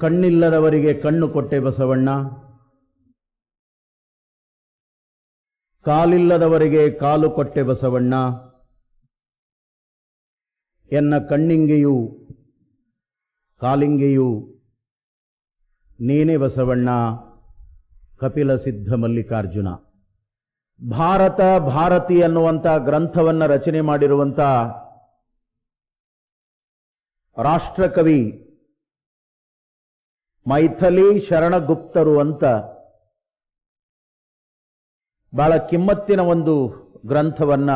ಕಣ್ಣಿಲ್ಲದವರಿಗೆ ಕಣ್ಣು ಕೊಟ್ಟೆ ಬಸವಣ್ಣ. ಕಾಲಿಲ್ಲದವರಿಗೆ ಕಾಲು ಕೊಟ್ಟೆ ಬಸವಣ್ಣ. ಎನ್ನ ಕಣ್ಣಿಂಗೆಯು ಕಾಲಿಂಗೆಯು ನೀನೇ ಬಸವಣ್ಣ, ಕಪಿಲ ಸಿದ್ಧ ಮಲ್ಲಿಕಾರ್ಜುನ. ಭಾರತ ಭಾರತಿ ಅನ್ನುವಂಥ ಗ್ರಂಥವನ್ನು ರಚನೆ ಮಾಡಿರುವಂಥ ರಾಷ್ಟ್ರಕವಿ ಮೈಥಲಿ ಶರಣಗುಪ್ತರು ಅಂತ ಬಹಳ ಕಿಮ್ಮತ್ತಿನ ಒಂದು ಗ್ರಂಥವನ್ನ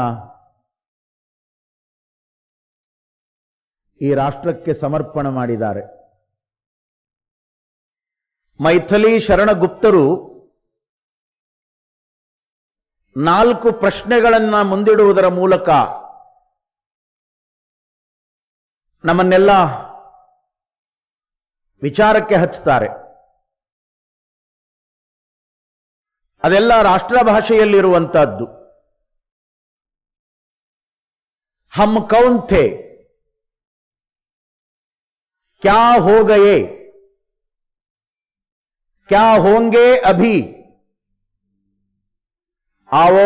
ಈ ರಾಷ್ಟ್ರಕ್ಕೆ ಸಮರ್ಪಣೆ ಮಾಡಿದ್ದಾರೆ. ಮೈಥಲಿ ಶರಣಗುಪ್ತರು ನಾಲ್ಕು ಪ್ರಶ್ನೆಗಳನ್ನ ಮುಂದಿಡುವುದರ ಮೂಲಕ ನಮ್ಮನ್ನೆಲ್ಲ ವಿಚಾರಕ್ಕೆ ಹಚ್ಚುತ್ತಾರೆ ಅದೆಲ್ಲ ರಾಷ್ಟ್ರ ಭಾಷೆಯಲ್ಲಿರುವಂತಹದ್ದು ಹಮ್ ಕೌನ್ ಥೆ ಕ್ಯಾ ಹೋ ಗಯೇ क्या होंगे अभी आओ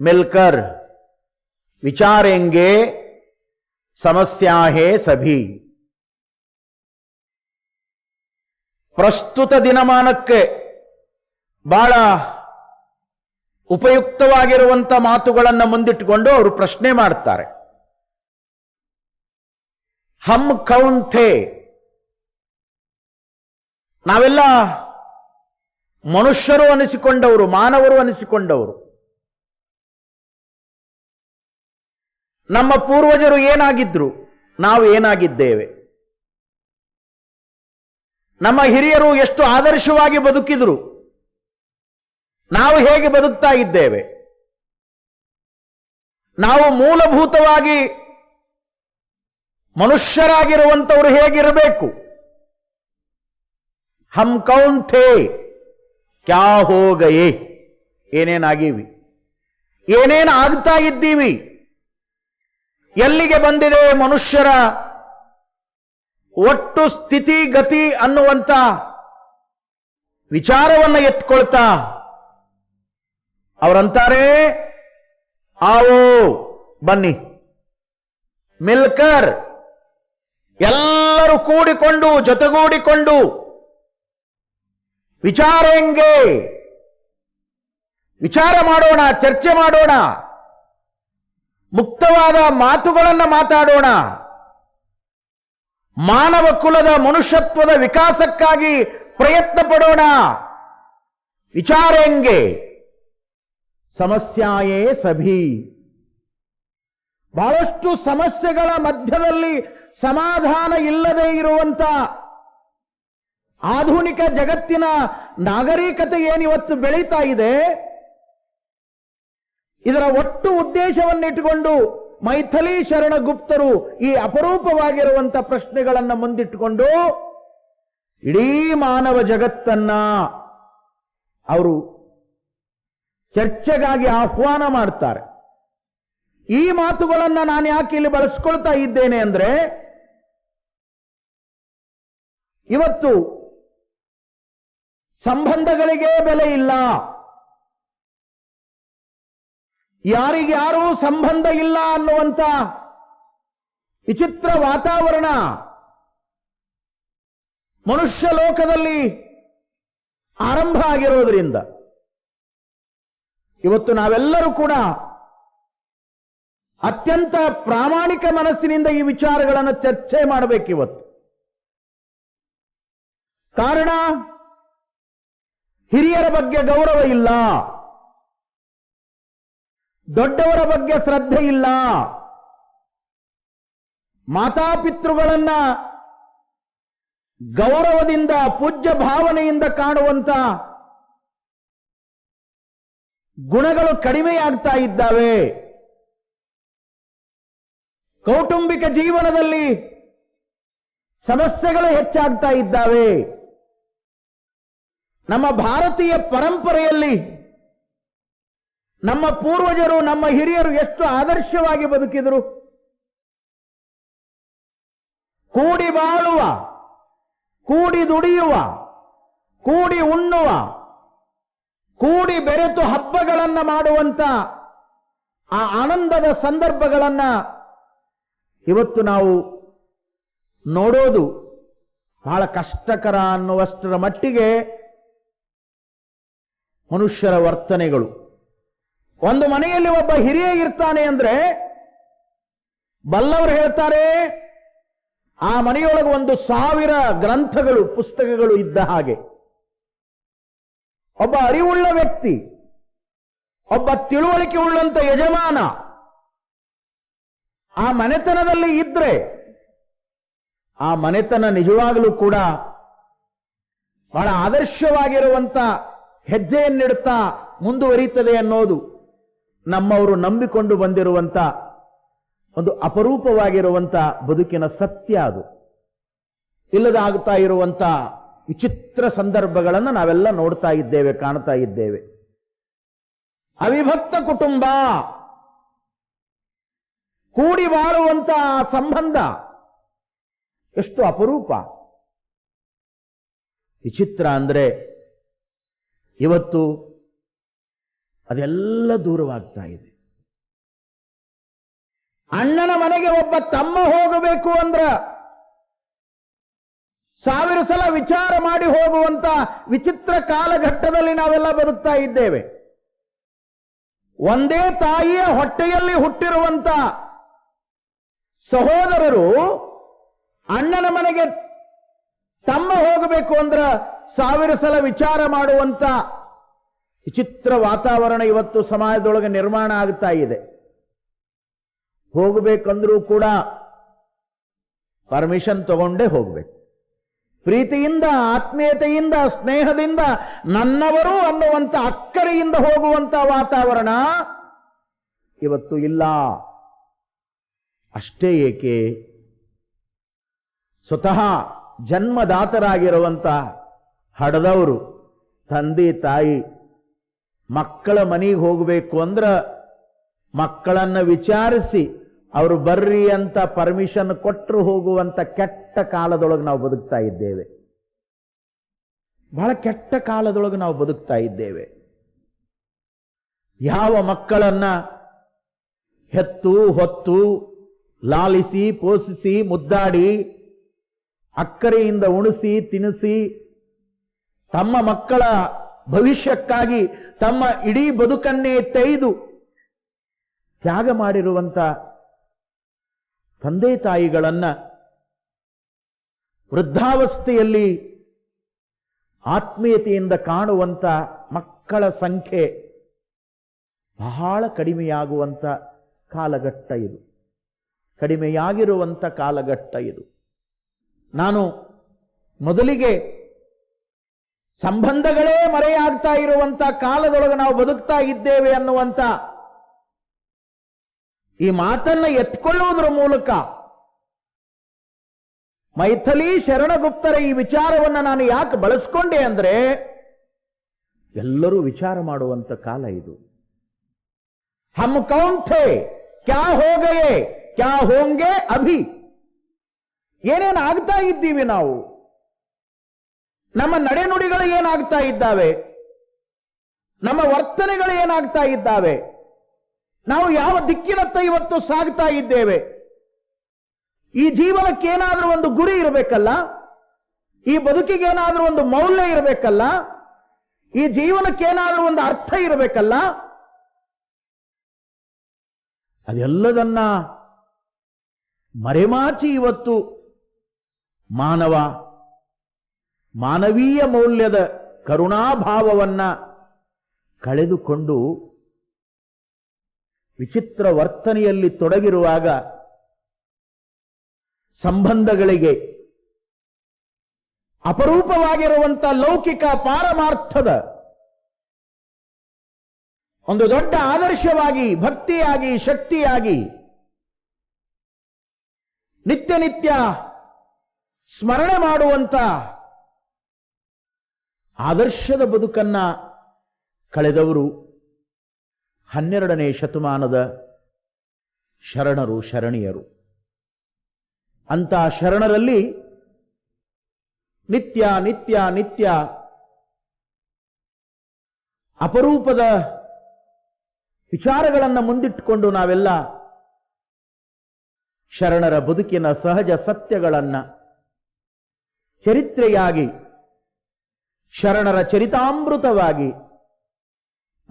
मिलकर विचारेंगे समस्या है सभी ಪ್ರಸ್ತುತ ದಿನಮಾನಕ್ಕೆ ಬಹಳ ಉಪಯುಕ್ತವಾಗಿರುವಂತ ಮಾತುಗಳನ್ನು ಮುಂದಿಟ್ಟುಕೊಂಡು ಅವರು ಪ್ರಶ್ನೆ ಮಾಡ್ತಾರೆ. ಹಮ್ ಕೌನ್ ಥೇ? ನಾವೆಲ್ಲ ಮನುಷ್ಯರು ಅನಿಸಿಕೊಂಡವರು, ಮಾನವರು ಅನಿಸಿಕೊಂಡವರು. ನಮ್ಮ ಪೂರ್ವಜರು ಏನಾಗಿದ್ರು, ನಾವು ಏನಾಗಿದ್ದೇವೆ? ನಮ್ಮ ಹಿರಿಯರು ಎಷ್ಟು ಆದರ್ಶವಾಗಿ ಬದುಕಿದ್ರು. ನಾವು ಹೇಗೆ ಬದುಕ್ತಾ ಇದ್ದೇವೆ. ನಾವು ಮೂಲಭೂತವಾಗಿ ಮನುಷ್ಯರಾಗಿರುವಂಥವರು ಹೇಗಿರಬೇಕು. ಹಮ್ ಕೌನ್ ಥೇ, ಕ್ಯಾ ಹೋಗಯೇ ಏನೇನಾಗೀವಿ. ಏನೇನು ಆಗ್ತಾ ಇದ್ದೀವಿ. ಎಲ್ಲಿಗೆ ಬಂದಿದೆ ಮನುಷ್ಯರ ಒಟ್ಟು ಸ್ಥಿತಿ ಗತಿ ಅನ್ನುವಂತ ವಿಚಾರವನ್ನ ಎತ್ಕೊಳ್ತಾ ಅವರಂತಾರೆ, ಆವೋ, ಬನ್ನಿ. ಮಿಲ್ಕರ್, ಎಲ್ಲರೂ ಕೂಡಿಕೊಂಡು, ಜೊತೆಗೂಡಿಕೊಂಡು, ವಿಚಾರ ಹೆಂಗೆ? ವಿಚಾರ ಮಾಡೋಣ, ಚರ್ಚೆ ಮಾಡೋಣ, ಮುಕ್ತವಾದ ಮಾತುಗಳನ್ನು ಮಾತಾಡೋಣ. ಮಾನವ ಕುಲದ ಮನುಷ್ಯತ್ವದ ವಿಕಾಸಕ್ಕಾಗಿ ಪ್ರಯತ್ನ ಪಡೋಣ ವಿಚಾರೆಂಗೆ ಸಮಸ್ಯಾಯೇ ಸಭಿ. ಬಹಳಷ್ಟು ಸಮಸ್ಯೆಗಳ ಮಧ್ಯದಲ್ಲಿ ಸಮಾಧಾನ ಇಲ್ಲದೆ ಇರುವಂತ ಆಧುನಿಕ ಜಗತ್ತಿನ ನಾಗರಿಕತೆ ಏನಿವತ್ತು ಬೆಳೀತಾ ಇದೆ, ಇದರ ಒಟ್ಟು ಉದ್ದೇಶವನ್ನಿಟ್ಟುಕೊಂಡು ಮೈಥಲಿ ಶರಣಗುಪ್ತರು ಈ ಅಪರೂಪವಾಗಿರುವಂತ ಪ್ರಶ್ನೆಗಳನ್ನು ಮುಂದಿಟ್ಟುಕೊಂಡು ಇಡೀ ಮಾನವ ಜಗತ್ತನ್ನ ಅವರು ಚರ್ಚೆಗಾಗಿ ಆಹ್ವಾನ ಮಾಡ್ತಾರೆ. ಈ ಮಾತುಗಳನ್ನ ನಾನು ಯಾಕೆ ಇಲ್ಲಿ ಬಳಸ್ಕೊಳ್ತಾ ಇದ್ದೇನೆ ಅಂದ್ರೆ, ಇವತ್ತು ಸಂಬಂಧಗಳಿಗೆ ಬೆಲೆ ಇಲ್ಲ. ಯಾರಿಗ್ಯಾರೂ ಸಂಬಂಧ ಇಲ್ಲ ಅನ್ನುವಂತ ವಿಚಿತ್ರ ವಾತಾವರಣ ಮನುಷ್ಯ ಲೋಕದಲ್ಲಿ ಆರಂಭ ಆಗಿರೋದ್ರಿಂದ ಇವತ್ತು ನಾವೆಲ್ಲರೂ ಕೂಡ ಅತ್ಯಂತ ಪ್ರಾಮಾಣಿಕ ಮನಸ್ಸಿನಿಂದ ಈ ವಿಚಾರಗಳನ್ನು ಚರ್ಚೆ ಮಾಡಬೇಕಿವತ್ತು. ಕಾರಣ, ಹಿರಿಯರ ಬಗ್ಗೆ ಗೌರವ ಇಲ್ಲ. ದೊಡ್ಡವರ ಬಗ್ಗೆ ಶ್ರದ್ಧೆ ಇಲ್ಲ. ಮಾತಾಪಿತೃಗಳನ್ನ ಗೌರವದಿಂದ, ಪೂಜ್ಯ ಭಾವನೆಯಿಂದ ಕಾಣುವಂತ ಗುಣಗಳು ಕಡಿಮೆಯಾಗ್ತಾ ಇದ್ದಾವೆ. ಕೌಟುಂಬಿಕ ಜೀವನದಲ್ಲಿ ಸಮಸ್ಯೆಗಳು ಹೆಚ್ಚಾಗ್ತಾ ಇದ್ದಾವೆ. ನಮ್ಮ ಭಾರತೀಯ ಪರಂಪರೆಯಲ್ಲಿ ನಮ್ಮ ಪೂರ್ವಜರು, ನಮ್ಮ ಹಿರಿಯರು ಎಷ್ಟು ಆದರ್ಶವಾಗಿ ಬದುಕಿದರು? ಕೂಡಿ ಬಾಳುವ, ಕೂಡಿ ದುಡಿಯುವ, ಕೂಡಿ ಉಣ್ಣುವ, ಕೂಡಿ ಬೆರೆತು ಹಬ್ಬಗಳನ್ನ ಮಾಡುವಂತ ಆ ಆನಂದದ ಸಂದರ್ಭಗಳನ್ನ ಇವತ್ತು ನಾವು ನೋಡೋದು ಬಹಳ ಕಷ್ಟಕರ ಅನ್ನುವಷ್ಟರ ಮಟ್ಟಿಗೆ ಮನುಷ್ಯರ ವರ್ತನೆಗಳು. ಒಂದು ಮನೆಯಲ್ಲಿ ಒಬ್ಬ ಹಿರಿಯ ಇರ್ತಾನೆ ಅಂದ್ರೆ ಬಲ್ಲವರು ಹೇಳ್ತಾರೆ, ಆ ಮನೆಯೊಳಗೆ ಒಂದು ಸಾವಿರ ಗ್ರಂಥಗಳು, ಪುಸ್ತಕಗಳು ಇದ್ದ ಹಾಗೆ. ಒಬ್ಬ ಅರಿವುಳ್ಳ ವ್ಯಕ್ತಿ, ಒಬ್ಬ ತಿಳುವಳಿಕೆ ಉಳ್ಳಂತ ಯಜಮಾನ, ಆ ಮನೆತನದಲ್ಲಿ ಇದ್ರೆ, ಆ ಮನೆತನ ನಿಜವಾಗಲೂ ಕೂಡ ಬಹಳ ಆದರ್ಶವಾಗಿರುವಂತ ಹೆಜ್ಜೆಯನ್ನಿಡುತ್ತಾ ಮುಂದುವರಿಯುತ್ತದೆ ಅನ್ನೋದು ನಮ್ಮವರು ನಂಬಿಕೊಂಡು ಬಂದಿರುವಂತ ಒಂದು ಅಪರೂಪವಾಗಿರುವಂತ ಬದುಕಿನ ಸತ್ಯ ಅದು. ಇಲ್ಲದಾಗ್ತಾ ಇರುವಂತ ವಿಚಿತ್ರ ಸಂದರ್ಭಗಳನ್ನು ನಾವೆಲ್ಲ ನೋಡ್ತಾ ಇದ್ದೇವೆ, ಕಾಣ್ತಾ ಇದ್ದೇವೆ. ಅವಿಭಕ್ತ ಕುಟುಂಬ, ಕೂಡಿ ಬಾಳುವಂತ ಸಂಬಂಧ, ಎಷ್ಟು ಅಪರೂಪ. ವಿಚಿತ್ರ ಅಂದ್ರೆ ಇವತ್ತು ಅದೆಲ್ಲ ದೂರವಾಗ್ತಾ ಇದೆ. ಅಣ್ಣನ ಮನೆಗೆ ಒಬ್ಬ ತಮ್ಮ ಹೋಗಬೇಕು ಅಂದ್ರ ಸಾವಿರ ಸಲ ವಿಚಾರ ಮಾಡಿ ಹೋಗುವಂತ ವಿಚಿತ್ರ ಕಾಲಘಟ್ಟದಲ್ಲಿ ನಾವೆಲ್ಲ ಬರುತ್ತಾ ಇದ್ದೇವೆ. ಒಂದೇ ತಾಯಿಯ ಹೊಟ್ಟೆಯಲ್ಲಿ ಹುಟ್ಟಿರುವಂತ ಸಹೋದರರು ಅಣ್ಣನ ಮನೆಗೆ ತಮ್ಮ ಹೋಗಬೇಕು ಅಂದ್ರ ಸಾವಿರ ಸಲ ವಿಚಾರ ಮಾಡುವಂತ ವಿಚಿತ್ರ ವಾತಾವರಣ ಇವತ್ತು ಸಮಾಜದೊಳಗೆ ನಿರ್ಮಾಣ ಆಗ್ತಾ ಇದೆ. ಹೋಗಬೇಕಂದ್ರೂ ಕೂಡ ಪರ್ಮಿಷನ್ ತಗೊಂಡೇ ಹೋಗ್ಬೇಕು. ಪ್ರೀತಿಯಿಂದ, ಆತ್ಮೀಯತೆಯಿಂದ, ಸ್ನೇಹದಿಂದ, ನನ್ನವರು ಅನ್ನುವಂತ ಅಕ್ಕರೆಯಿಂದ ಹೋಗುವಂತ ವಾತಾವರಣ ಇವತ್ತು ಇಲ್ಲ. ಅಷ್ಟೇ ಏಕೆ? ಸ್ವತಃ ಜನ್ಮದಾತರಾಗಿರುವಂತ ಹಡದವರು, ತಂದೆ, ತಾಯಿ ಮಕ್ಕಳ ಮನೆಗೆ ಹೋಗಬೇಕು ಅಂದ್ರ ಮಕ್ಕಳನ್ನ ವಿಚಾರಿಸಿ, ಅವರು ಬರ್ರಿ ಅಂತ ಪರ್ಮಿಷನ್ ಕೊಟ್ಟರು ಹೋಗುವಂತ ಕೆಟ್ಟ ಕಾಲದೊಳಗೆ ನಾವು ಬದುಕ್ತಾ ಇದ್ದೇವೆ. ಬಹಳ ಕೆಟ್ಟ ಕಾಲದೊಳಗೆ ನಾವು ಬದುಕ್ತಾ ಇದ್ದೇವೆ. ಯಾವ ಮಕ್ಕಳನ್ನ ಹೆತ್ತು, ಹೊತ್ತು, ಲಾಲಿಸಿ ಪೋಷಿಸಿ ಮುದ್ದಾಡಿ, ಅಕ್ಕರೆಯಿಂದ ಉಣಿಸಿ, ತಿನಿಸಿ, ತಮ್ಮ ಮಕ್ಕಳ ಭವಿಷ್ಯಕ್ಕಾಗಿ ತಮ್ಮ ಇಡೀ ಬದುಕನ್ನೇ ತೆಗೆದು ತ್ಯಾಗ ಮಾಡಿರುವಂಥ ತಂದೆ ತಾಯಿಗಳನ್ನ ವೃದ್ಧಾವಸ್ಥೆಯಲ್ಲಿ ಆತ್ಮೀಯತೆಯಿಂದ ಕಾಣುವಂತ ಮಕ್ಕಳ ಸಂಖ್ಯೆ ಬಹಳ ಕಡಿಮೆಯಾಗುವಂತ ಕಾಲಘಟ್ಟ ಇದು. ಕಡಿಮೆಯಾಗಿರುವಂತ ಕಾಲಘಟ್ಟ ಇದು. ನಾನು ಮೊದಲಿಗೆ ಸಂಬಂಧಗಳೇ ಮರೆಯಾಗ್ತಾ ಇರುವಂತ ಕಾಲದೊಳಗೆ ನಾವು ಬದುಕ್ತಾ ಇದ್ದೇವೆ ಅನ್ನುವಂತ ಈ ಮಾತನ್ನ ಎತ್ಕೊಳ್ಳುವುದರ ಮೂಲಕ ಮೈಥಲಿ ಶರಣಗುಪ್ತರ ಈ ವಿಚಾರವನ್ನ ನಾನು ಯಾಕೆ ಬಳಸ್ಕೊಂಡೆ ಅಂದ್ರೆ ಎಲ್ಲರೂ ವಿಚಾರ ಮಾಡುವಂತ ಕಾಲ ಇದು. ಹಮ್ ಕೌಂಠೆ ಕ್ಯಾ ಹೋಗಯೇ? ಕ್ಯಾ ಹೋಂಗೆ? ಅಭಿ? ಏನೇನು ಆಗ್ತಾ ಇದ್ದೀವಿ ನಾವು? ನಮ್ಮ ನಡೆನುಡಿಗಳು ಏನಾಗ್ತಾ ಇದ್ದಾವೆ? ನಮ್ಮ ವರ್ತನೆಗಳು ಏನಾಗ್ತಾ ಇದ್ದಾವೆ? ನಾವು ಯಾವ ದಿಕ್ಕಿನತ್ತ ಇವತ್ತು ಸಾಗ್ತಾ ಇದ್ದೇವೆ? ಈ ಜೀವನಕ್ಕೆ ಏನಾದರೂ ಒಂದು ಗುರಿ ಇರಬೇಕಲ್ಲ? ಈ ಬದುಕಿಗೆ ಏನಾದರೂ ಒಂದು ಮೌಲ್ಯ ಇರಬೇಕಲ್ಲ? ಈ ಜೀವನಕ್ಕೆ ಏನಾದರೂ ಒಂದು ಅರ್ಥ ಇರಬೇಕಲ್ಲ? ಅದೆಲ್ಲದನ್ನ ಮರೆಮಾಚಿ ಇವತ್ತು ಮಾನವ ಮಾನವೀಯ ಮೌಲ್ಯದ ಕರುಣಾಭಾವವನ್ನ ಕಳೆದುಕೊಂಡು ವಿಚಿತ್ರ ವರ್ತನೆಯಲ್ಲಿ ತೊಡಗಿರುವಾಗ ಸಂಬಂಧಗಳಿಗೆ ಅಪರೂಪವಾಗಿರುವಂಥ ಲೌಕಿಕ ಪಾರಮಾರ್ಥದ ಒಂದು ದೊಡ್ಡ ಆದರ್ಶವಾಗಿ, ಭಕ್ತಿಯಾಗಿ, ಶಕ್ತಿಯಾಗಿ ನಿತ್ಯ ನಿತ್ಯ ಸ್ಮರಣೆ ಮಾಡುವಂತ ಆದರ್ಶದ ಬದುಕನ್ನ ಕಳೆದವರು ಹನ್ನೆರಡನೇ ಶತಮಾನದ ಶರಣರು, ಶರಣಿಯರು. ಅಂತ ಶರಣರಲ್ಲಿ ನಿತ್ಯ ನಿತ್ಯ ನಿತ್ಯ ಅಪರೂಪದ ವಿಚಾರಗಳನ್ನು ಮುಂದಿಟ್ಟುಕೊಂಡು ನಾವೆಲ್ಲ ಶರಣರ ಬದುಕಿನ ಸಹಜ ಸತ್ಯಗಳನ್ನು ಚರಿತ್ರೆಯಾಗಿ ಶರಣರ ಚರಿತಾಮೃತವಾಗಿ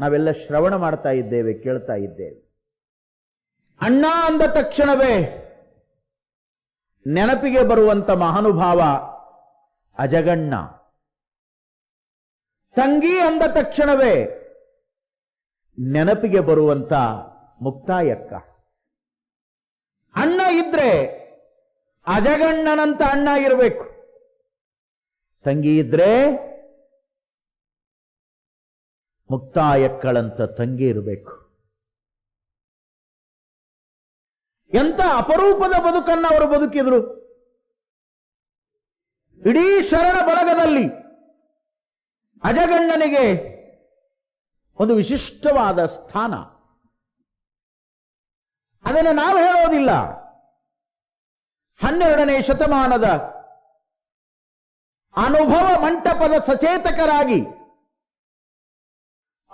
ನಾವೆಲ್ಲ ಶ್ರವಣ ಮಾಡ್ತಾ ಇದ್ದೇವೆ, ಕೇಳ್ತಾ ಇದ್ದೇವೆ. ಅಣ್ಣ ಅಂದ ತಕ್ಷಣವೇ ನೆನಪಿಗೆ ಬರುವಂತ ಮಹಾನುಭಾವ ಅಜಗಣ್ಣ. ತಂಗಿ ಅಂದ ತಕ್ಷಣವೇ ನೆನಪಿಗೆ ಬರುವಂತ ಮುಕ್ತಾಯಕ್ಕ. ಅಣ್ಣ ಇದ್ರೆ ಅಜಗಣ್ಣನಂತ ಅಣ್ಣ ಇರಬೇಕು. ತಂಗಿ ಇದ್ರೆ ಮುಕ್ತಾಯಕ್ಕಳಂತ ತಂಗಿ ಇರಬೇಕು. ಎಂತ ಅಪರೂಪದ ಬದುಕನ್ನ ಅವರು ಬದುಕಿದ್ರು? ಇಡೀ ಶರಣ ಬಳಗದಲ್ಲಿ ಅಜಗಣ್ಣನಿಗೆ ಒಂದು ವಿಶಿಷ್ಟವಾದ ಸ್ಥಾನ. ಅದನ್ನು ನಾವು ಹೇಳೋದಿಲ್ಲ. ಹನ್ನೆರಡನೇ ಶತಮಾನದ ಅನುಭವ ಮಂಟಪದ ಸಚೇತಕರಾಗಿ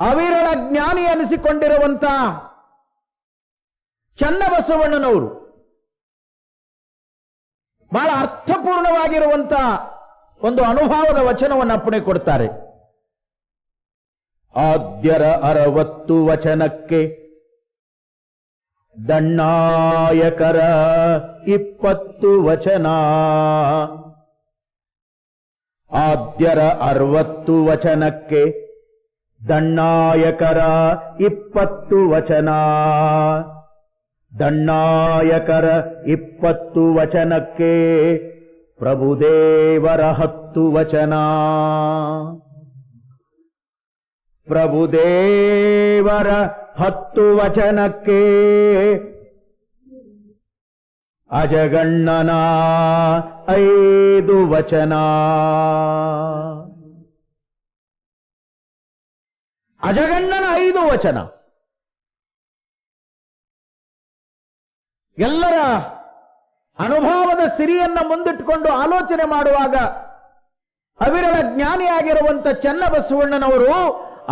ಅವಿರಳ ಜ್ಞಾನಿ ಅನಿಸಿಕೊಂಡಿರುವಂತ ಚನ್ನಬಸವಣ್ಣನವರು ಬಹಳ ಅರ್ಥಪೂರ್ಣವಾಗಿರುವಂತ ಒಂದು ಅನುಭವದ ವಚನವನ್ನು ಅಪ್ಪಣೆ ಕೊಡ್ತಾರೆ. ಆದ್ಯರ ಅರವತ್ತು ವಚನಕ್ಕೆ ದಣ್ಣಾಯಕರ ಇಪ್ಪತ್ತು ವಚನ. ಆದ್ಯರ ಅರವತ್ತು ವಚನಕ್ಕೆ ದಣ್ಣಾಯಕರ ಇಪ್ಪತ್ತು ವಚನ. ದಣ್ಣಾಯಕರ ಇಪ್ಪತ್ತು ವಚನಕ್ಕೆ ಪ್ರಭುದೇವರ ಹತ್ತು ವಚನ. ಪ್ರಭುದೇವರ ಹತ್ತು ವಚನಕ್ಕೆ ಅಜಗಣ್ಣನ ಐದು ವಚನ. ಅಜಗಣ್ಣನ ಐದು ವಚನ. ಎಲ್ಲರ ಅನುಭವದ ಸಿರಿಯನ್ನ ಮುಂದಿಟ್ಟುಕೊಂಡು ಆಲೋಚನೆ ಮಾಡುವಾಗ ಅವಿರಳ ಜ್ಞಾನಿಯಾಗಿರುವಂತ ಚನ್ನಬಸವಣ್ಣನವರು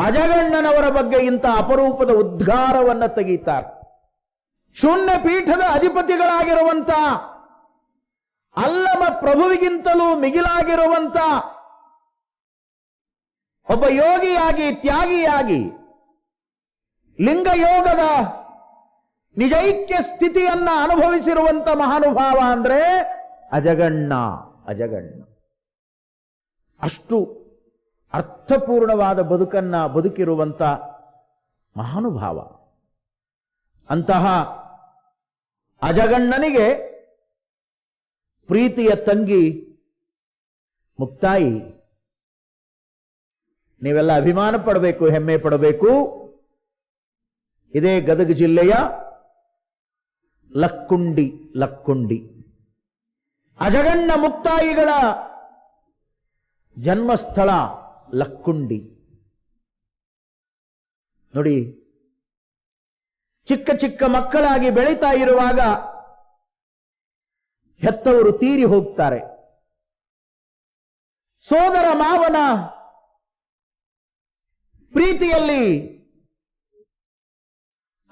ಅಜಗಣ್ಣನವರ ಬಗ್ಗೆ ಇಂಥ ಅಪರೂಪದ ಉದ್ಗಾರವನ್ನ ತೆಗೀತಾರೆ. ಶೂನ್ಯ ಪೀಠದ ಅಧಿಪತಿಗಳಾಗಿರುವಂತ ಅಲ್ಲಮ ಪ್ರಭುವಿಗಿಂತಲೂ ಮಿಗಿಲಾಗಿರುವಂತ ಒಬ್ಬ ಯೋಗಿಯಾಗಿ, ತ್ಯಾಗಿಯಾಗಿ, ಲಿಂಗಯೋಗದ ನಿಜೈಕ್ಯ ಸ್ಥಿತಿಯನ್ನ ಅನುಭವಿಸಿರುವಂತ ಮಹಾನುಭಾವ ಅಂದ್ರೆ ಅಜಗಣ್ಣ ಅಜಗಣ್ಣ. ಅಷ್ಟು ಅರ್ಥಪೂರ್ಣವಾದ ಬದುಕನ್ನ ಬದುಕಿರುವಂತ ಮಹಾನುಭಾವ. ಅಂತಹ ಅಜಗಣ್ಣನಿಗೆ ಪ್ರೀತಿಯ ತಂಗಿ ಮುಕ್ತಾಯಿ ನೀವೆಲ್ಲ ಅಭಿಮಾನ ಪಡಬೇಕು, ಹೆಮ್ಮೆ ಪಡಬೇಕು. ಇದೇ ಗದಗ ಜಿಲ್ಲೆಯ ಲಕ್ಕುಂಡಿ ಲಕ್ಕುಂಡಿ. ಅಜಗಣ್ಣ ಮುಕ್ತಾಯಿಗಳ ಜನ್ಮಸ್ಥಳ ಲಕ್ಕುಂಡಿ. ನೋಡಿ, ಚಿಕ್ಕ ಚಿಕ್ಕ ಮಕ್ಕಳಾಗಿ ಬೆಳೀತಾ ಇರುವಾಗ ಹೆತ್ತವರು ತೀರಿ ಹೋಗ್ತಾರೆ. ಸೋದರ ಮಾವನ ಪ್ರೀತಿಯಲ್ಲಿ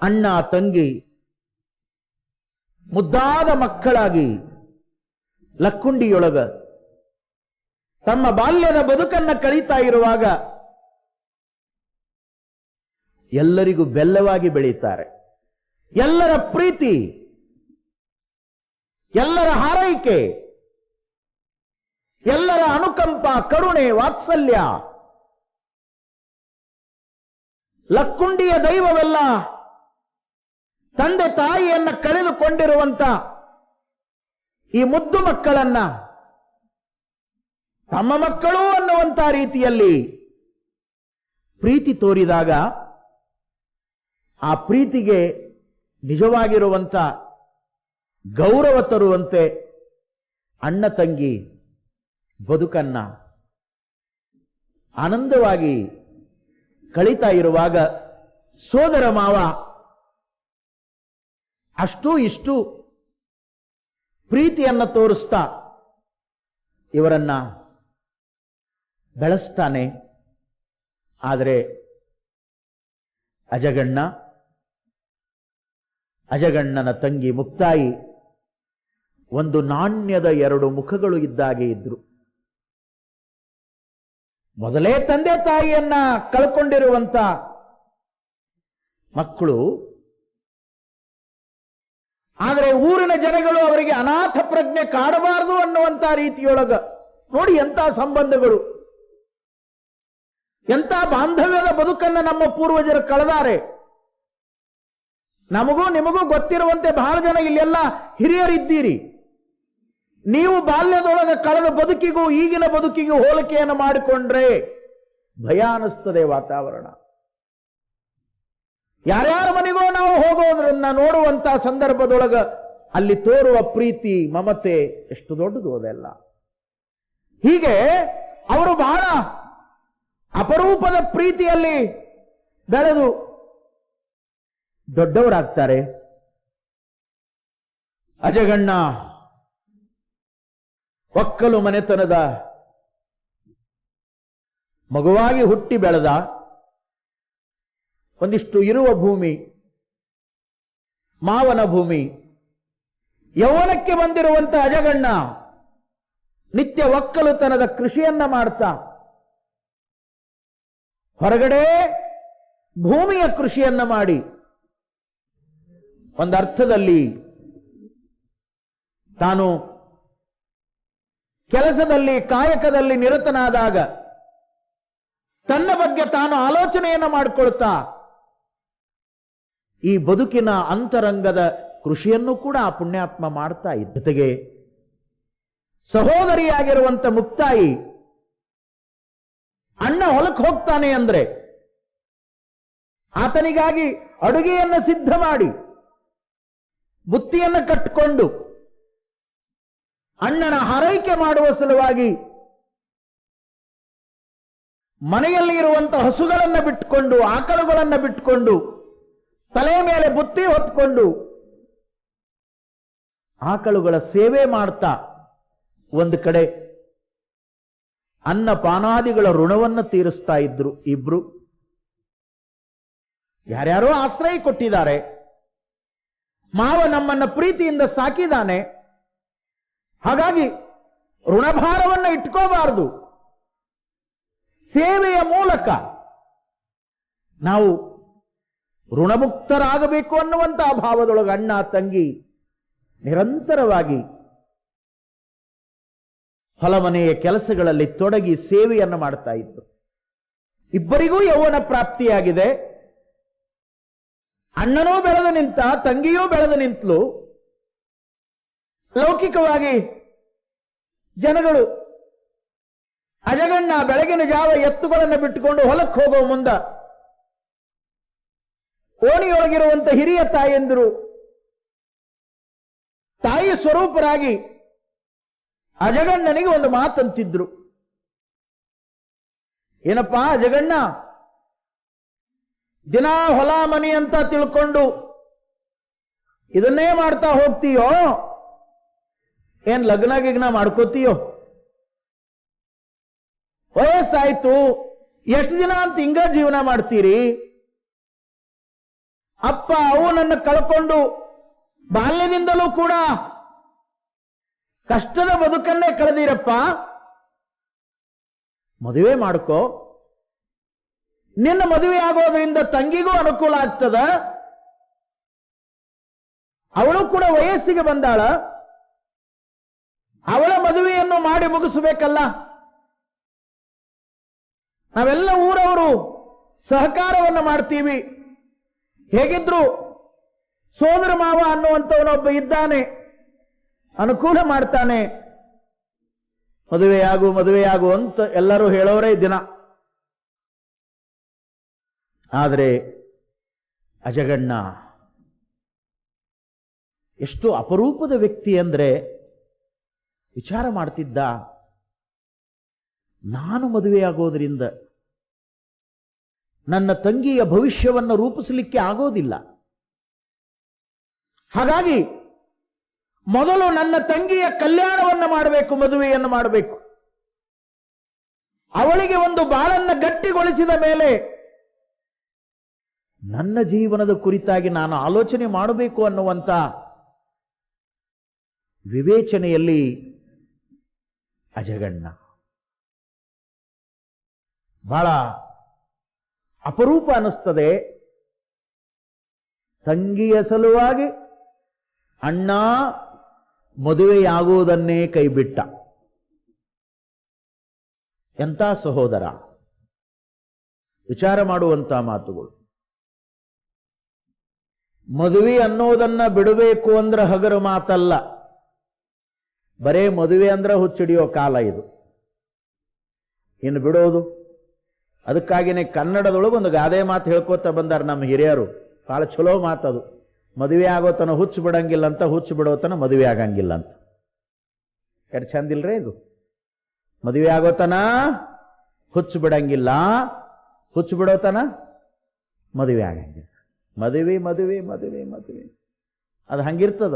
ಅಣ್ಣ ತಂಗಿ ಮುದ್ದಾದ ಮಕ್ಕಳಾಗಿ ಲಕ್ಕುಂಡಿಯೊಳಗ ತಮ್ಮ ಬಾಲ್ಯದ ಬದುಕನ್ನ ಕಳೀತಾ ಇರುವಾಗ ಎಲ್ಲರಿಗೂ ಬೆಲ್ಲವಾಗಿ ಬೆಳೀತಾರೆ. ಎಲ್ಲರ ಪ್ರೀತಿ, ಎಲ್ಲರ ಹಾರೈಕೆ, ಎಲ್ಲರ ಅನುಕಂಪ, ಕರುಣೆ, ವಾತ್ಸಲ್ಯ ಲಕ್ಕುಂಡಿಯ ದೈವವೆಲ್ಲ ತಂದೆ ತಾಯಿಯನ್ನ ಕಳೆದುಕೊಂಡಿರುವಂತ ಈ ಮುದ್ದು ಮಕ್ಕಳನ್ನ ತಮ್ಮ ಮಕ್ಕಳು ಅನ್ನುವಂತ ರೀತಿಯಲ್ಲಿ ಪ್ರೀತಿ ತೋರಿದಾಗ ಆ ಪ್ರೀತಿಗೆ ನಿಜವಾಗಿರುವಂತ ಗೌರವ ತರುವಂತೆ ಅಣ್ಣ ತಂಗಿ ಬದುಕನ್ನ ಆನಂದವಾಗಿ ಕಳೀತಾ ಇರುವಾಗ ಸೋದರ ಮಾವ ಅಷ್ಟು ಇಷ್ಟು ಪ್ರೀತಿಯನ್ನ ತೋರಿಸ್ತಾ ಇವರನ್ನ ಬೆಳೆಸ್ತಾನೆ. ಆದರೆ ಅಜಗಣ್ಣ, ಅಜಗಣ್ಣನ ತಂಗಿ ಮುಕ್ತಾಯಿ ಒಂದು ನಾಣ್ಯದ ಎರಡು ಮುಖಗಳು ಇದ್ದಾಗೆ ಇದ್ರು. ಮೊದಲೇ ತಂದೆ ತಾಯಿಯನ್ನ ಕಳ್ಕೊಂಡಿರುವಂತ ಮಕ್ಕಳು, ಆದರೆ ಊರಿನ ಜನಗಳು ಅವರಿಗೆ ಅನಾಥ ಪ್ರಜ್ಞೆ ಕಾಡಬಾರದು ಅನ್ನುವಂತ ರೀತಿಯೊಳಗ ನೋಡಿ ಎಂತ ಸಂಬಂಧಗಳು. ಎಂತ ಬಾಂಧವ್ಯದ ಬದುಕನ್ನ ನಮ್ಮ ಪೂರ್ವಜರು ಕಳೆದಾರೆ. ನಮಗೂ ನಿಮಗೂ ಗೊತ್ತಿರುವಂತೆ ಬಹಳ ಜನ ಇಲ್ಲೆಲ್ಲ ಹಿರಿಯರಿದ್ದೀರಿ. ನೀವು ಬಾಲ್ಯದೊಳಗೆ ಕಳೆದ ಬದುಕಿಗೂ ಈಗಿನ ಬದುಕಿಗೂ ಹೋಲಿಕೆಯನ್ನು ಮಾಡಿಕೊಂಡ್ರೆ ಭಯ ಅನಿಸ್ತದೆ ವಾತಾವರಣ. ಯಾರ್ಯಾರ ಮನೆಗೋ ನಾವು ಹೋಗೋದ್ರನ್ನ ನೋಡುವಂತ ಸಂದರ್ಭದೊಳಗ ಅಲ್ಲಿ ತೋರುವ ಪ್ರೀತಿ, ಮಮತೆ ಎಷ್ಟು ದೊಡ್ಡದು ಅದೆಲ್ಲ. ಹೀಗೆ ಅವರು ಬಹಳ ಅಪರೂಪದ ಪ್ರೀತಿಯಲ್ಲಿ ಬೆಳೆದು ದೊಡ್ಡವರಾಗ್ತಾರೆ. ಅಜಗಣ್ಣ ಒಕ್ಕಲು ಮನೆತನದ ಮಗುವಾಗಿ ಹುಟ್ಟಿ ಬೆಳೆದ ಒಂದಿಷ್ಟು ಇರುವ ಭೂಮಿ, ಮಾವನ ಭೂಮಿ, ಯೌವನಕ್ಕೆ ಬಂದಿರುವಂತ ಅಜಗಣ್ಣ ನಿತ್ಯ ಒಕ್ಕಲುತನದ ಕೃಷಿಯನ್ನ ಮಾಡ್ತಾ, ಹೊರಗಡೆ ಭೂಮಿಯ ಕೃಷಿಯನ್ನ ಮಾಡಿ, ಒಂದರ್ಥದಲ್ಲಿ ತಾನು ಕೆಲಸದಲ್ಲಿ, ಕಾಯಕದಲ್ಲಿ ನಿರತನಾದಾಗ ತನ್ನ ಬಗ್ಗೆ ತಾನು ಆಲೋಚನೆಯನ್ನು ಮಾಡಿಕೊಳ್ತಾ ಈ ಬದುಕಿನ ಅಂತರಂಗದ ಕೃಷಿಯನ್ನು ಕೂಡ ಆ ಪುಣ್ಯಾತ್ಮ ಮಾಡ್ತಾ ಇದ್ದ. ಜೊತೆಗೆ ಸಹೋದರಿಯಾಗಿರುವಂತ ಮುಕ್ತಾಯಿ ಅಣ್ಣ ಹೊಲಕ್ಕೆ ಹೋಗ್ತಾನೆ ಅಂದ್ರೆ ಆತನಿಗಾಗಿ ಅಡುಗೆಯನ್ನು ಸಿದ್ಧ ಮಾಡಿ ಬುತ್ತಿಯನ್ನು ಕಟ್ಟಿಕೊಂಡು ಅಣ್ಣನ ಹರೈಕೆ ಮಾಡುವ ಸಲುವಾಗಿ ಮನೆಯಲ್ಲಿ ಇರುವಂತಹ ಹಸುಗಳನ್ನು ಬಿಟ್ಟುಕೊಂಡು ಆಕಳುಗಳನ್ನು ಬಿಟ್ಟುಕೊಂಡು ತಲೆ ಮೇಲೆ ಬುತ್ತಿ ಹೊತ್ಕೊಂಡು ಆಕಳುಗಳ ಸೇವೆ ಮಾಡ್ತಾ ಒಂದು ಕಡೆ ಅನ್ನ ಪಾನಾದಿಗಳ ಋಣವನ್ನು ತೀರಿಸ್ತಾ ಇದ್ರು ಇಬ್ರು. ಯಾರ್ಯಾರೋ ಆಶ್ರಯ ಕೊಟ್ಟಿದ್ದಾರೆ. ಮಾವ ನಮ್ಮನ್ನ ಪ್ರೀತಿಯಿಂದ ಸಾಕಿದಾನೆ. ಹಾಗಾಗಿ ಋಣಭಾರವನ್ನು ಇಟ್ಕೋಬಾರದು. ಸೇವೆಯ ಮೂಲಕ ನಾವು ಋಣಮುಕ್ತರಾಗಬೇಕು ಅನ್ನುವಂತಹ ಭಾವದೊಳಗೆ ಅಣ್ಣ, ತಂಗಿ ನಿರಂತರವಾಗಿ ಹೊಲಮನೆಯ ಕೆಲಸಗಳಲ್ಲಿ ತೊಡಗಿ ಸೇವೆಯನ್ನು ಮಾಡ್ತಾ ಇದ್ರು. ಇಬ್ಬರಿಗೂ ಯೌವನ ಪ್ರಾಪ್ತಿಯಾಗಿದೆ. ಅಣ್ಣನೂ ಬೆಳೆದು ನಿಂತ, ತಂಗಿಯೂ ಬೆಳೆದು ನಿಂತಲು. ಲೌಕಿಕವಾಗಿ ಜನಗಳು ಅಜಗಣ್ಣ ಬೆಳಗಿನ ಜಾವ ಎತ್ತುಗಳನ್ನು ಬಿಟ್ಟುಕೊಂಡು ಹೊಲಕ್ಕೆ ಹೋಗೋ ಮುಂದ ಓಣಿಯೊಳಗಿರುವಂತ ಹಿರಿಯ ತಾಯಂದಿರು ತಾಯಿ ಸ್ವರೂಪರಾಗಿ ಅಜಗಣ್ಣನಿಗೆ ಒಂದು ಮಾತಂತಿದ್ರು. ಏನಪ್ಪಾ ಅಜಗಣ್ಣ? ದಿನಾ ಹೊಲ ಮನಿ ಅಂತ ತಿಳ್ಕೊಂಡು ಇದನ್ನೇ ಮಾಡ್ತಾ ಹೋಗ್ತೀಯೋ? ಏನ್ ಲಗ್ನ ಗಿಗ್ನ ಮಾಡ್ಕೋತೀಯೋ? ವಯಸ್ಸಾಯ್ತು, ಎಷ್ಟು ದಿನ ಅಂತ ಹಿಂಗ ಜೀವನ ಮಾಡ್ತೀರಿ? ಅಪ್ಪ ಅವನನ್ನು ಕಳ್ಕೊಂಡು ಬಾಲ್ಯದಿಂದಲೂ ಕೂಡ ಕಷ್ಟದ ಬದುಕನ್ನೇ ಕಳೆದಿರಪ್ಪ. ಮದುವೆ ಮಾಡ್ಕೋ. ನಿನ್ನ ಮದುವೆ ಆಗೋದ್ರಿಂದ ತಂಗಿಗೂ ಅನುಕೂಲ ಆಗ್ತದ. ಅವಳು ಕೂಡ ವಯಸ್ಸಿಗೆ ಬಂದಾಳ. ಅವಳ ಮದುವೆಯನ್ನು ಮಾಡಿ ಮುಗಿಸಬೇಕಲ್ಲ? ನಾವೆಲ್ಲ ಊರವರು ಸಹಕಾರವನ್ನು ಮಾಡ್ತೀವಿ. ಹೇಗಿದ್ರು ಸೋದರ ಮಾವ ಅನ್ನುವಂಥವನೊಬ್ಬ ಇದ್ದಾನೆ, ಅನುಕೂಲ ಮಾಡ್ತಾನೆ. ಮದುವೆಯಾಗು ಮದುವೆಯಾಗು ಅಂತ ಎಲ್ಲರೂ ಹೇಳೋರೇ ದಿನ. ಆದರೆ ಅಜಗಣ್ಣ, ಎಷ್ಟು ಅಪರೂಪದ ವ್ಯಕ್ತಿ ಅಂದ್ರೆ ವಿಚಾರ ಮಾಡ್ತಿದ್ದ. ನಾನು ಮದುವೆಯಾಗೋದ್ರಿಂದ ನನ್ನ ತಂಗಿಯ ಭವಿಷ್ಯವನ್ನು ರೂಪಿಸಲಿಕ್ಕೆ ಆಗೋದಿಲ್ಲ. ಹಾಗಾಗಿ ಮೊದಲು ನನ್ನ ತಂಗಿಯ ಕಲ್ಯಾಣವನ್ನು ಮಾಡಬೇಕು, ಮದುವೆಯನ್ನು ಮಾಡಬೇಕು. ಅವಳಿಗೆ ಒಂದು ಬಾಳನ್ನ ಗಟ್ಟಿಗೊಳಿಸಿದ ಮೇಲೆ ನನ್ನ ಜೀವನದ ಕುರಿತಾಗಿ ನಾನು ಆಲೋಚನೆ ಮಾಡಬೇಕು ಅನ್ನುವಂತ ವಿವೇಚನೆಯಲ್ಲಿ ಅಜಗಣ್ಣ. ಬಹಳ ಅಪರೂಪ ಅನ್ನಿಸ್ತದೆ. ತಂಗಿಯ ಸಲುವಾಗಿ ಅಣ್ಣ ಮದುವೆಯಾಗುವುದನ್ನೇ ಕೈಬಿಟ್ಟ. ಎಂಥ ಸಹೋದರ. ವಿಚಾರ ಮಾಡುವಂತ ಮಾತುಗಳು. ಮದುವೆ ಅನ್ನೋದನ್ನ ಬಿಡಬೇಕು ಅಂದ್ರೆ ಹಗರು ಮಾತಲ್ಲ. ಬರೇ ಮದುವೆ ಅಂದ್ರೆ ಹುಚ್ಚಿಡಿಯೋ ಕಾಲ ಇದು. ಇನ್ನು ಬಿಡೋದು? ಅದಕ್ಕಾಗಿನೇ ಕನ್ನಡದೊಳಗೆ ಒಂದು ಗಾದೆ ಮಾತು ಹೇಳ್ಕೋತ ಬಂದಾರ ನಮ್ಮ ಹಿರಿಯರು. ಬಹಳ ಚಲೋ ಮಾತದು ಮದುವೆ ಆಗೋತನ ಹುಚ್ಚು ಬಿಡಂಗಿಲ್ಲ ಅಂತ, ಹುಚ್ಚು ಬಿಡೋತನ ಮದುವೆ ಆಗಂಗಿಲ್ಲ ಅಂತ. ಯಾರು ಚಂದಿಲ್ರೇ ಇದು? ಮದುವೆ ಆಗೋತನ ಹುಚ್ಚು ಬಿಡಂಗಿಲ್ಲ, ಹುಚ್ಚು ಬಿಡೋತನ ಮದುವೆ ಆಗಂಗಿಲ್ಲ. ಮದುವೆ ಮದುವೆ ಮದುವೆ ಮದುವೆ. ಅದು ಹಂಗಿರ್ತದ